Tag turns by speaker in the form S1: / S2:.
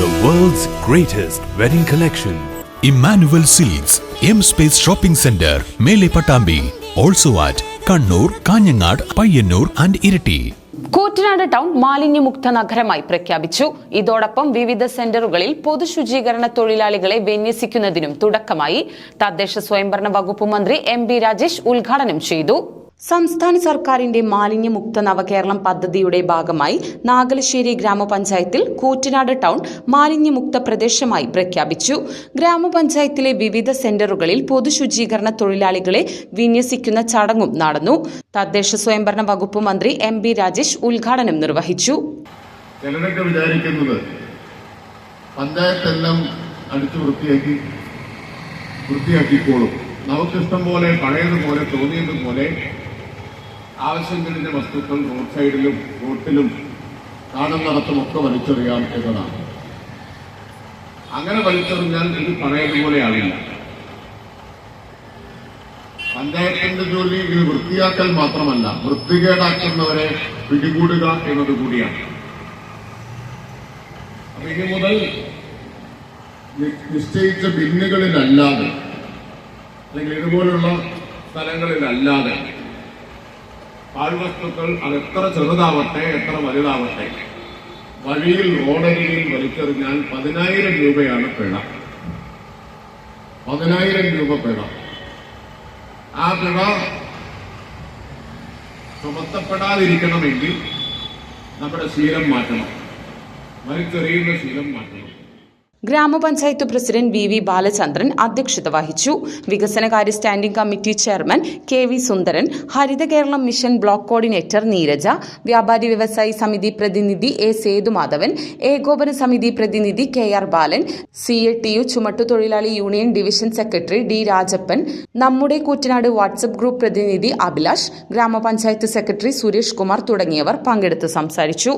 S1: The world's greatest wedding collection.
S2: Immanuel silks M space shopping centre Mele Pattambi also at Kannur Kanhangad Payyanur and Iritty
S3: Koottanad town മാലിന്യമുക്ത നഗരമായി പ്രഖ്യാപിച്ചു. ഇതോടൊപ്പം വിവിധ സെന്ററുകളിൽ പൊതുശുചീകരണ തൊഴിലാളികളെ വിന്യസിക്കുന്നതിനും തുടക്കമായി. തദ്ദേശ സ്വയംഭരണ വകുപ്പ് മന്ത്രി എം ബി രാജേഷ് ഉദ്ഘാടനം ചെയ്തു. സംസ്ഥാന സർക്കാരിന്റെ മാലിന്യമുക്ത നവകേരളം പദ്ധതിയുടെ ഭാഗമായി നാഗലശ്ശേരി ഗ്രാമപഞ്ചായത്തിൽ കൂറ്റനാട് ടൗൺ മാലിന്യമുക്ത പ്രദേശമായി പ്രഖ്യാപിച്ചു. ഗ്രാമപഞ്ചായത്തിലെ വിവിധ സെന്ററുകളിൽ പൊതുശുചീകരണ തൊഴിലാളികളെ വിന്യസിക്കുന്ന ചടങ്ങും നടന്നു. തദ്ദേശ സ്വയംഭരണ വകുപ്പ് മന്ത്രി എം ബി രാജേഷ് ഉദ്ഘാടനം നിർവഹിച്ചു.
S4: പഞ്ചായത്തെല്ലാം വൃത്തിയാക്കി വൃത്തിയാക്കിക്കോളും. നമുക്കിഷ്ടം പോലെ പഴയതുപോലെ തോന്നിയതുപോലെ ആവശ്യങ്ങളിലെ വസ്തുക്കൾ റോഡ് സൈഡിലും റോട്ടിലും കാണുന്നിടത്തും ഒക്കെ വലിച്ചെറിയാം എന്നതാണ്. അങ്ങനെ വലിച്ചെറിഞ്ഞാൽ ഇത് പഴയതുപോലെ ആവില്ല. പഞ്ചായത്തിന്റെ ജോലി ഇത് വൃത്തിയാക്കൽ മാത്രമല്ല വൃത്തികേടാക്കുന്നവരെ പിടികൂടുക എന്നത് കൂടിയാണ്. അപ്പൊ ഇനി മുതൽ നിശ്ചയിച്ച ബിന്നുകളിലല്ലാതെ അല്ലെങ്കിൽ ഇതുപോലുള്ള സ്ഥലങ്ങളിലല്ലാതെ പാഴ്വസ്തുക്കൾ എത്ര ചെറുതാവട്ടെ എത്ര വലുതാവട്ടെ. വഴിയിൽ റോഡരിയിൽ വലിച്ചെറിഞ്ഞാൽ പതിനായിരം രൂപയാണ് പിഴ. പതിനായിരം രൂപ പിഴ. ആ പിഴ ചുമത്തപ്പെടാതിരിക്കണമെങ്കിൽ നമ്മുടെ ശീലം മാറ്റണം. വലിച്ചെറിയുന്ന ശീലം മാറ്റണം.
S3: ഗ്രാമപഞ്ചായത്ത് പ്രസിഡന്റ് വി വി ബാലചന്ദ്രൻ അധ്യക്ഷത വഹിച്ചു. വികസനകാര്യ standing committee chairman K V Sundaran Haritha Keralam mission block coordinator Neeraja വ്യാപാരി വ്യവസായി സമിതി പ്രതിനിധി എ സേതുമാധവൻ ഏകോപന സമിതി പ്രതിനിധി K R Balan C A T U ചുമട്ടുതൊഴിലാളി union division secretary D Rajappan നമ്മുടെ കൂറ്റനാട് വാട്സപ്പ് ഗ്രൂപ്പ് പ്രതിനിധി അഭിലാഷ് ഗ്രാമപഞ്ചായത്ത് സെക്രട്ടറി സുരേഷ് കുമാർ തുടങ്ങിയവർ പങ്കെടുത്ത് സംസാരിച്ചു.